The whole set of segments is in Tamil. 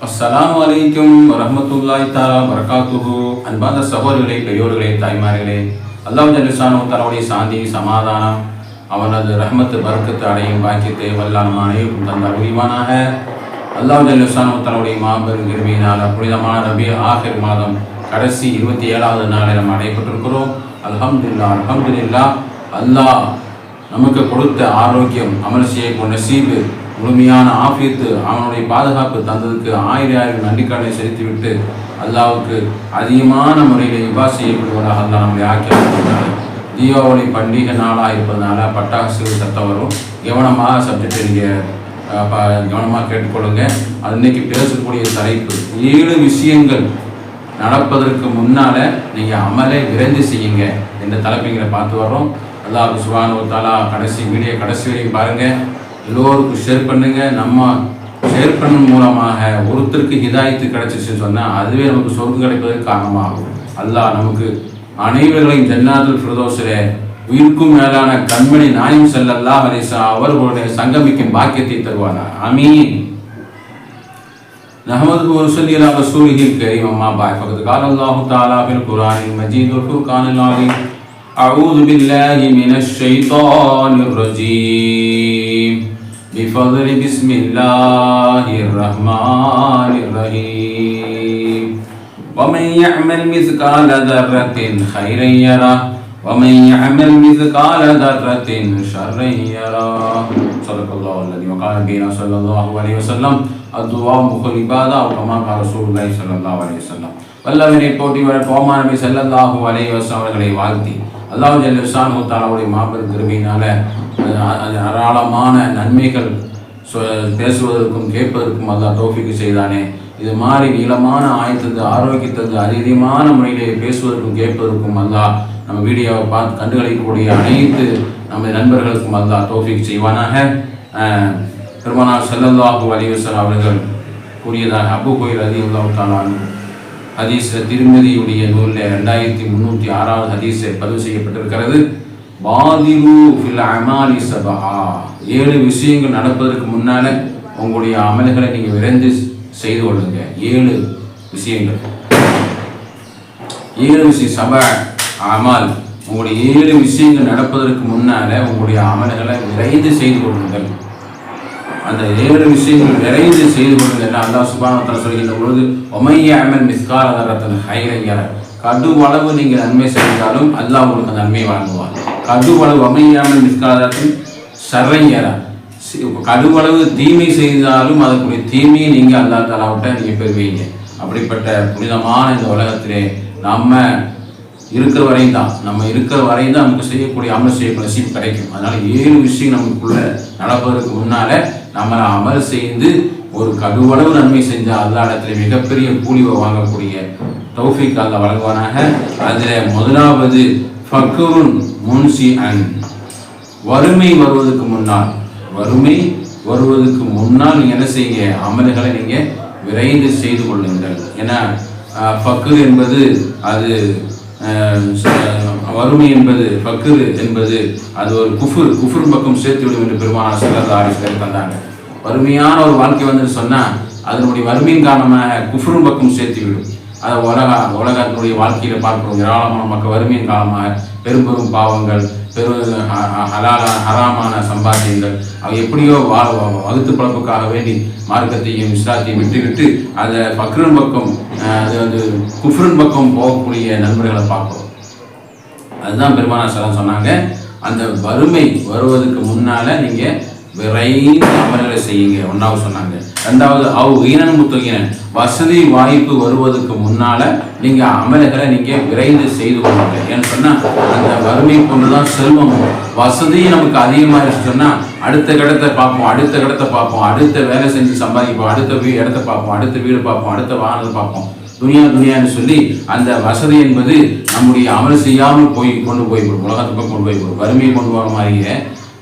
அஸ்லாம் அலைக்கும் வரமத்துல்லாய் தஆலா வரகாத்துஹு அன்பார்ந்த சகோதரர்களே பெரியோர்களே தாய்மார்களே அல்லாஹ் ஜல்லிசானோ தலாவுடைய சாந்தி சமாதானம் அவனது ரஹமத்து பரக்கத்து அடையும் பாக்கியத்தை வல்லானமானையும் தந்த உரிவானாக அல்லாஹ் ஜல்லிசானோ தலாவுடைய மாபெரும் கிருமியினால் புனிதமான ரபி ஆஹிர் மாதம் கடைசி இருபத்தி ஏழாவது நாளில் நம்ம அடையப்பட்டிருக்கிறோம் அலமதுல்லா அலமதுல்லா அல்லாஹ் நமக்கு கொடுத்த ஆரோக்கியம் அமல் செய்யக்கூடிய நசீபு முழுமையான ஆபியத்து அவனுடைய பாதுகாப்பு தந்ததுக்கு ஆயிரம் ஆயிரம் நன்றிக்கடனை செலுத்திவிட்டு அல்லாவுக்கு அதிகமான முறையில் இபா செய்யப்படுவதாக அல்லா நம்மளை ஆக்கி தீபாவளி பண்டிகை நாளாக இருப்பதனால பட்டாசு சத்தம் வரும். கவனமாக சப்ஜெக்ட் நீங்கள் கவனமாக கேட்டுக்கொள்ளுங்க. அது இன்னைக்கு பேசக்கூடிய தலைப்பு. ஏழு விஷயங்கள் நடப்பதற்கு முன்னால் நீங்கள் அமலை விரைந்து செய்யுங்க என்ற தலைப்புங்களை பார்த்து வர்றோம். அல்லாஹ் சுபானு தாலா கடைசி வீடியோ கடைசி வரைக்கும் பாருங்க எல்லோருக்கும் ஷேர் பண்ணுங்க நம்ம ஷேர் பண்ணும் மூலமாக ஒருத்தருக்கு ஹிதாயத்து கிடைச்சிச்சுன்னு சொன்னா அதுவே நமக்கு சொர்க்கம் கிடைப்பதற்கு காரணமாகும் அல்லாஹ் நமக்கு அனைவர்களையும் ஜன்னாத்துல் ஃபிரதோஸிலே உயிருக்கும் மேலான கண்மணி நாயம் செல்லல்லா அலிசா அவர்களுடைய சங்கமிக்கும் பாக்கியத்தை தருவானா அமீன் نحمده ونصلي على رسوله الكريم أما بعد فقد قال الله تعالى في القرآن المجيد والفرقان العظيم أعوذ بالله من الشيطان الرجيم بفضل بسم الله الرحمن الرحيم ومن يعمل مثقال ذرة خيرا يره ومن يعمل مثقال ذرة شرا يره صدق الله الذي وقال نبينا صلى الله عليه وسلم الدعاء مخل عبادة أو كما قال رسول الله صلى الله عليه وسلم வல்லவனை போட்டி வர கோமா நபி ஸல்லல்லாஹு அலைஹி வஸல்லம் அவர்களை வாழ்த்தி அல்லாஹ் ஜல்ல தாலாவுடைய மாபெரும் கிருபையினால அது ஏராளமான நன்மைகள் சொ- பேசுவதற்கும் கேட்பதற்கும் அல்லாஹ் தௌஃபிக்கு செய்தானே. இது மாதிரி நீளமான ஆயத்தது ஆரோக்கியத்தது அதிகமான முறையிலே பேசுவதற்கும் கேட்பதற்கும் அல்லாஹ் நம்ம வீடியோவை பார்த்து கண்டுகளிக்கக்கூடிய அனைத்து நமது நண்பர்களுக்கும் அல்லாஹ் தௌஃபிக் செய்வானாக. பெருமானார் ஸல்லல்லாஹு அலைஹி அவர்கள் கூறியதாக அபு கோயில் அதி தாலான் ஹதீஸ் திருமதியுடைய நூலில் ரெண்டாயிரத்தி முந்நூற்றி ஆறாவது ஹதீஸ் பதிவு செய்யப்பட்டிருக்கிறது. பாதிரு ஃபில் அமாலி சபஹா. ஏழு விஷயங்கள் நடப்பதற்கு முன்னால உங்களுடைய அமல்களை நீங்கள் விரைந்து செய்து கொள்ளுங்க. ஏழு விஷயங்கள். ஏழு விஷயம் சப அமல். உங்களுடைய ஏழு விஷயங்கள் நடப்பதற்கு முன்னால உங்களுடைய அமல்களை விரைந்து செய்து கொள்ளுங்கள். அந்த ஏழு விஷயங்கள் நிறைந்து செய்து கொள்ளுங்கள் அல்லா சுபானத்தில் சொல்கின்ற பொழுது ஒமைய அமன் மிஸ்கார தரத்தன் ஹைரையர கடுவளவு நீங்கள் நன்மை செய்தாலும் அல்லாஹ் உங்களுக்கு அந்த நன்மை வழங்குவார் கடுவளவு ஒமையாமல் மிஸ்காரத்தின் சரையர கடுவளவு தீமை செய்தாலும் அதற்குரிய தீமையை நீங்கள் அல்லா தலாவிட்ட நீங்கள் பெறுவீங்க. அப்படிப்பட்ட புனிதமான இந்த உலகத்திலே நம்ம இருக்கிற வரையும் தான். நம்ம இருக்கிற வரையும் தான் நமக்கு செய்யக்கூடிய அமல் செய்யக்கூடிய விஷயம் கிடைக்கும். அதனால ஏழு விஷயம் நமக்குள்ள நடப்பதற்கு முன்னால நம்ம அமல் செய்து ஒரு கடுவளவு நன்மை செஞ்ச அல்லா இடத்துல மிகப்பெரிய கூலிவை வாங்கக்கூடிய தௌஃபிக் அல்ல வழங்குவானாக. அதில் முதலாவது ஃபக்குருன் முன்சி அன் வறுமை வருவதற்கு முன்னால். வறுமை வருவதற்கு முன்னால் என்ன செய்யுங்க? அமல்களை நீங்க விரைந்து செய்து கொள்ளுங்கள். ஏன்னா அஹ், என்பது அது வறுமை என்பது பக்குரு என்பது அது ஒரு குஃபுர் குஃபுர் பக்கம் சேர்த்து விடும் என்று பெருமான சிலர் ஆரிசிலர் தந்தாங்க. வறுமையான ஒரு வாழ்க்கை வந்து சொன்னால் அதனுடைய வறுமையின் காரணமாக குஃபுரும் பக்கம் சேர்த்து விடும். அது உலக உலகத்தினுடைய வாழ்க்கையில் பார்க்கிறோம் ஏராளமான மக்கள் வறுமையின் காரணமாக பெரும் பெரும் பாவங்கள் பெரும் ஹலாலான ஹராமான சம்பாத்தியங்கள். அவை எப்படியோ வா வா- வகுத்து பழப்புக்காக வேண்டி மார்க்கத்தையும் இஸ்லாத்தையும் விட்டுவிட்டு அதை பக்ரன் பக்கம் அது வந்து குஃப்ரன் பக்கம் போகக்கூடிய நண்பர்களை பார்க்கும் அதுதான் பெருமானா சலம் சொன்னாங்க. அந்த வறுமை வருவதற்கு முன்னால் நீங்கள் விரைந்து அமல்களை செய்யுங்க. ஒன்றாவது சொன்னாங்க. ரெண்டாவது அவ் ஈனன் முத்தொகினன். வசதி வாய்ப்பு வருவதற்கு முன்னால நீங்க அமல்களை நீங்க விரைந்து செய்து கொள்ளுங்க. ஏன்னு சொன்னா அந்த வறுமை கொண்டுதான் செல்வம். வசதி நமக்கு அதிகமாக இருந்துச்சுன்னா அடுத்த கடத்தை பார்ப்போம் அடுத்த கடத்தை பார்ப்போம். அடுத்த வேலை செஞ்சு சம்பாதிப்போம். அடுத்த வீ இடத்த பார்ப்போம். அடுத்த வீடு பார்ப்போம். அடுத்த வாகனத்தை பார்ப்போம். துனியா துனியான்னு சொல்லி அந்த வசதி என்பது நம்முடைய அமல் செய்யாமல் போய் கொண்டு போய் உலகத்துக்கு கொண்டு போய் வறுமையை கொண்டு வர மாதிரியே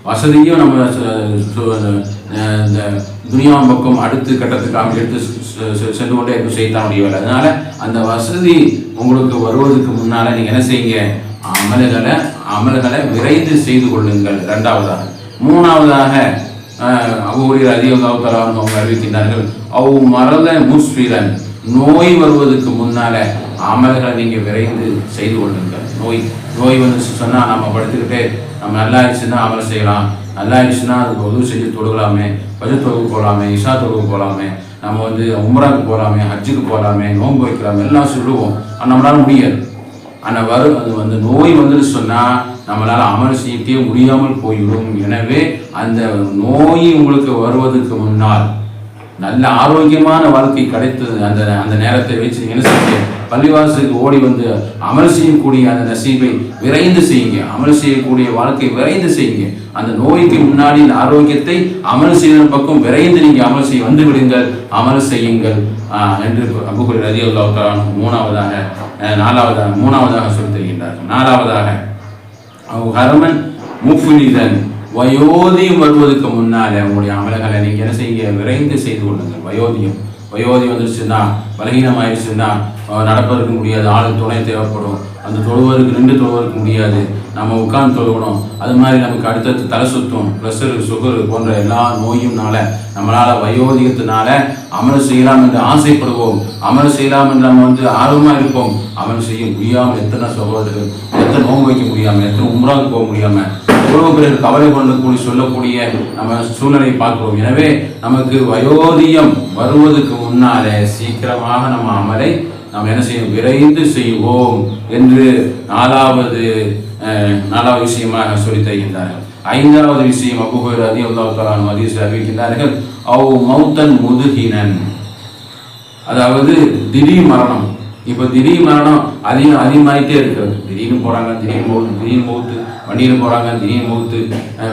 வசதியும் நம்ம இந்த துனியா பக்கம் அடுத்த கட்டத்துக்காக எடுத்து செ- சென்று கொண்டே இருக்கும் செய்தான் முடியவில்லை அதனால அந்த வசதி உங்களுக்கு வருவதற்கு முன்னால நீங்க என்ன செய்யுங்க? அமல்களை அமல்களை விரைந்து செய்து கொள்ளுங்கள். இரண்டாவதாக. மூணாவதாக அவ்வூரில் அதிகம் அவங்க அறிவிக்கின்றார்கள் அவ் மரத முஸ்வீரன் நோய் வருவதற்கு முன்னால அமல்களை நீங்கள் விரைந்து செய்து கொள்ளுங்கள். நோய் நோய் வந்து சொன்னால் நம்ம படுத்துக்கிட்டே நம்ம நல்லா இருந்துச்சுன்னா அமல் செய்யலாம். நல்லா இருந்துச்சுன்னா அதுக்கு உதவி செஞ்சு தொழுகலாமே பஜ தொழுகு போகலாமே இஷா தொழுகு போகலாமே நம்ம வந்து உம்ராவுக்கு போகலாமே ஹஜ்ஜுக்கு போகலாமே நோன்பு வைக்கலாமே எல்லாம் சொல்லுவோம். ஆனால் நம்மளால முடியாது. ஆனால் வரும் அது வந்து நோய் வந்துன்னு சொன்னால் நம்மளால் அமல் செய்யவே முடியாமல் போய்விடும் எனவே அந்த நோய் உங்களுக்கு வருவதற்கு முன்னால் நல்ல ஆரோக்கியமான வாழ்க்கை கிடைத்தது. அந்த அந்த நேரத்தை வச்சு என்ன செய்யுங்க பள்ளிவாசலுக்கு ஓடி வந்து அமல் செய்யக்கூடிய அந்த நசீபை விரைந்து செய்யுங்க. அமல் செய்யக்கூடிய வாழ்க்கை விரைந்து செய்யுங்க. அந்த நோய்க்கு முன்னாடி இந்த ஆரோக்கியத்தை அமல் செய்வதன் பக்கம் விரைந்து நீங்க அமல் செய்ய வந்து விடுங்கள். அமல் செய்யுங்கள். ஆஹ் என்று அபுகுரி ரதி அல்லாஹ் மூணாவதாக அஹ் நாலாவதாக மூணாவதாக சொல்லி தருகின்றார்கள். நாலாவதாக ஹரமன் முஃபுனிதன் வயோதியம் வருவதற்கு முன்னால் உங்களுடைய அமலங்களை நீங்க என்ன செய்யுங்க? விரைந்து செய்து கொள்ளுங்கள். வயோதியம் வயோதியம் வந்துருச்சுன்னா பலகீனமாயிடுச்சுன்னா நடப்பதற்கு முடியாது. ஆள் துணை தேவைப்படும். அந்த தொழுவதற்கு நின்று தொழுவதற்கு முடியாது. நம்ம உட்கார்ந்து தொழுகணும். அது மாதிரி நமக்கு அடுத்தடுத்து தலை சுத்தம் ப்ரெஷரு சுகரு போன்ற எல்லா நோயும்னால நம்மளால் வயோதிகத்தினால அமல் செய்யலாம் என்று ஆசைப்படுவோம். அமல் செய்யலாம் என்று நம்ம வந்து ஆர்வமாக இருப்போம். அமல் செய்ய முடியாமல் எத்தனை சகோதரர்கள் எத்தனை நோன்பு வைக்க முடியாமல் எத்தனை உம்ராவுக்கு போக முடியாமல் எவ்வளவு பேர் கவலை கொண்டு கூடி சொல்லக்கூடிய நம்ம சூழ்நிலை பார்க்கிறோம். எனவே நமக்கு வயோதியம் வருவதற்கு முன்னாலே சீக்கிரமாக நம்ம அமலை நாம் என்ன செய்யும் விரைந்து செய்வோம் என்று நாலாவது அஹ், நாலாவது விஷயமாக சொல்லி தருகின்றார்கள். ஐந்தாவது விஷயம் அபுஹர் அதி அல்லாஹ் மதீஸ் அறிவிக்கின்றார்கள் அவ் மௌத்தன் முதுகினன். அதாவது திடீர் மரணம். இப்போ திடீர் மரணம் அதிகம் அதிகமாகிட்டே இருக்கிறது. திடீர்னு போகிறாங்க திடீர்னு மௌத்து திடீர்னு மௌத்து வண்டியில் போகிறாங்க திடீர்னு மௌத்து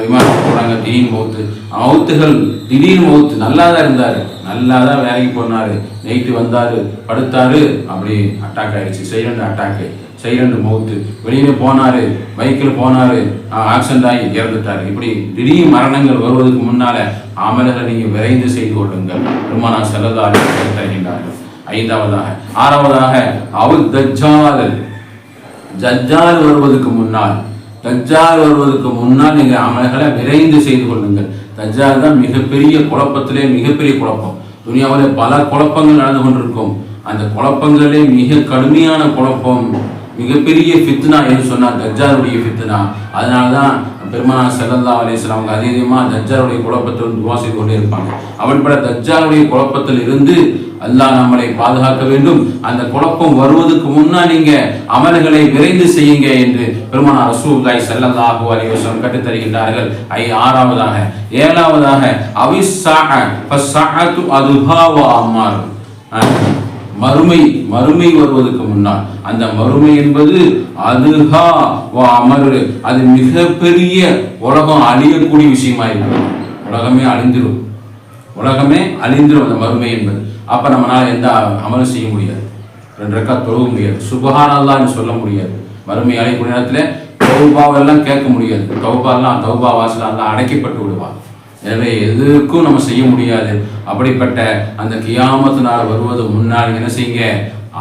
விமானத்தில் போகிறாங்க திடீர்னு மௌத்து மௌத்துகள் திடீர்னு மௌத்து நல்லா தான் இருந்தார். நல்லா தான் வேலைக்கு போனார். நைட்டு வந்தாரு படுத்தாரு. அப்படி அட்டாக் ஆகிடுச்சு சைலண்ட் அட்டாக்கு சைலண்ட் மவுத்து. வெளியில் போனாரு பைக்கில் போனாரு. ஆக்சிடென்ட் ஆகி இறந்துட்டாரு. இப்படி திடீர் மரணங்கள் வருவதற்கு முன்னால் அமல்களை நீங்கள் விரைந்து செய்து கொள்ளுங்கள். பெருமானா செல்லதாரி தருகின்றார்கள் ஐந்தாவதாக ஆறாவதாக அவர் தஜ்ஜால். தஜ்ஜால் வருவதற்கு முன்னால் தஜ்ஜால் வருவதற்கு முன்னால் நீங்கள் அமல்களை விரைந்து செய்து கொள்ளுங்கள். தஜ்ஜால் தான் மிகப்பெரிய குழப்பத்திலே மிகப்பெரிய குழப்பம். துனியாவிலே பல குழப்பங்கள் நடந்து கொண்டிருக்கும். அந்த குழப்பங்களே மிக கடுமையான குழப்பம் மிகப்பெரிய ஃபித்னா என்று சொன்னார். தஜ்ஜாருடைய ஃபித்னா. அதனால தான் பெருமானா செல்லல்லா அலிஸ்லாம் அவங்க அதிகமாக தஜ்ஜாருடைய குழப்பத்தில் துவா செய்து கொண்டே இருப்பாங்க. அப்படிப்பட்ட தஜ்ஜாருடைய குழப்பத்தில் இருந்து அல்லாஹ் நம்மளை பாதுகாக்க வேண்டும். அந்த குழப்பம் வருவதற்கு முன்னா நீங்க அமல்களை விரைந்து செய்யுங்க என்று பெருமானார் ரசூல்லாய் ஸல்லல்லாஹு அலைஹி வஸல்லம் கற்றுத் தருகின்றார்கள் ஐ ஆறாவதாக ஏழாவதாக அவிஸ்ஸாஅ ஃபஸ்ஸஅத்து அதுஹா அம்மார். அஹ், மறுமை மறுமை வருவதற்கு முன்னால். அந்த மறுமை என்பது அதுஹா வா அமர். அது மிகப்பெரிய உலகம் அழியக்கூடிய விஷயமா இருக்கும். உலகமே அழிந்துரும். உலகமே அழிந்துரும் அந்த மறுமை என்பது. அப்போ நம்மளால் எந்த அமலும் செய்ய முடியாது. ரெண்டு ரெக்கா தொழுக முடியாது. சுபஹானல்லான்னு சொல்ல முடியாது. மறுமை அழைக்கூடிய நேரத்தில் தௌபாவெல்லாம் கேட்க முடியாது. தௌபாலாம் தௌபா வாசல் எல்லாம் அடைக்கப்பட்டு விடுவாங்க. எனவே எதுக்கும் நம்ம செய்ய முடியாது. அப்படிப்பட்ட அந்த கியாமத்து நாள் வருவது முன்னால் என்ன செய்யுங்க?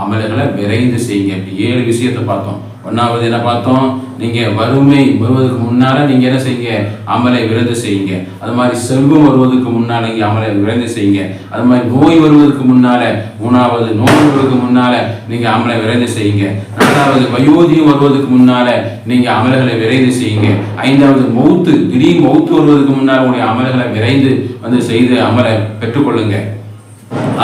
அமல்களை விரைந்து செய்யுங்க. இப்படி ஏழு விஷயத்தை பார்த்தோம். ஒன்றாவது என்ன பார்த்தோம்? நீங்க வறுமை வருவதற்கு முன்னால நீங்க என்ன செய்யுங்க? அமலை விரைந்து செய்யுங்க. அது மாதிரி செல்வம் வருவதற்கு முன்னால நீங்க அமலை விரைந்து செய்யுங்க. அது மாதிரி நோய் வருவதற்கு முன்னால மூணாவது நோய் வருவதற்கு முன்னால நீங்க அமலை விரைந்து செய்யுங்க. நாலாவது வயோதியம் வருவதற்கு முன்னால நீங்க அமல்களை விரைந்து செய்யுங்க. ஐந்தாவது மௌத்து திடீர் மௌத்து வருவதற்கு முன்னால் உங்களுடைய அமல்களை விரைந்து வந்து செய்து அமலை பெற்றுக்கொள்ளுங்க.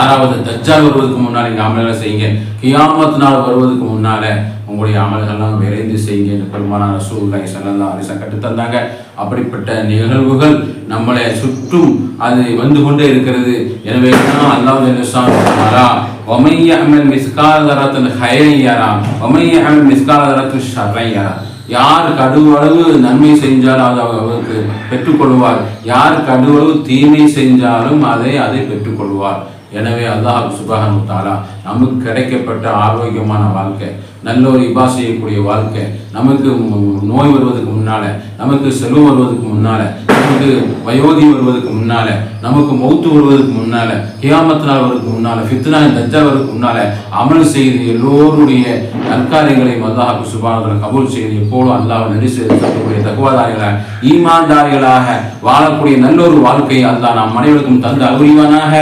ஆறாவது தஜ்ஜால் வருவதற்கு முன்னால் நீங்கள் அமல்களை செய்யுங்க கியாமத் நாள் வருவதற்கு முன்னால உங்களுடைய அமல்கள்லாம் விரைந்து செய்யுங்க என்று பெருமானார் ரசூலுல்லாஹி ஸல்லல்லாஹு அலைஹி வஸல்லம் கற்றுத் தந்தாங்க அப்படிப்பட்ட நிகழ்வுகள் நம்மளை சுற்றும் அது வந்து கொண்டே இருக்கிறது எனவே தான் அல்லாஹ் ஜல்லஷானுஹு ومن يعمل مثقال ذرة خيرا يرى ومن يعمل مثقال ذرة شرا يرى யார் கடுவளவு நன்மை செஞ்சாலும் அதை அவருக்கு பெற்றுக்கொள்வார் யார் கடுவளவு தீமை செஞ்சாலும் அதை அதை பெற்றுக்கொள்வார் எனவே அல்லாஹ் சுபஹானு தாலா நமக்கு கிடைக்கப்பட்ட ஆரோக்கியமான வாழ்க்கை நல்ல ஒரு இபா செய்யக்கூடிய வாழ்க்கை நமக்கு நோய் வருவதற்கு முன்னால நமக்கு செல்வம் வருவதற்கு முன்னால நமக்கு வயோதி வருவதற்கு முன்னால நமக்கு மௌத்து வருவதற்கு முன்னால ஹியாமத் நாள் வருவதற்கு முன்னால ஃபித்னா தஜா வருவதற்கு முன்னால அமல் செய்து எல்லோருடைய நற்காரியங்களையும் அல்லாஹ் சுபானத்தில் கபூல் செய்து எப்போதும் அல்லாஹ் நடி செய்யக்கூடிய தகுவாதாரிகளாக ஈமான்தாரிகளாக வாழக்கூடிய நல்ல ஒரு வாழ்க்கையை அல்லாஹ் நாம் அனைவருக்கும் தந்து அகுரிவானாக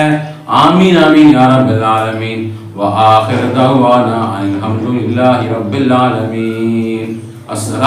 آمين آمين يا رب العالمين وآخر دعوانا الحمد لله رب العالمين السلام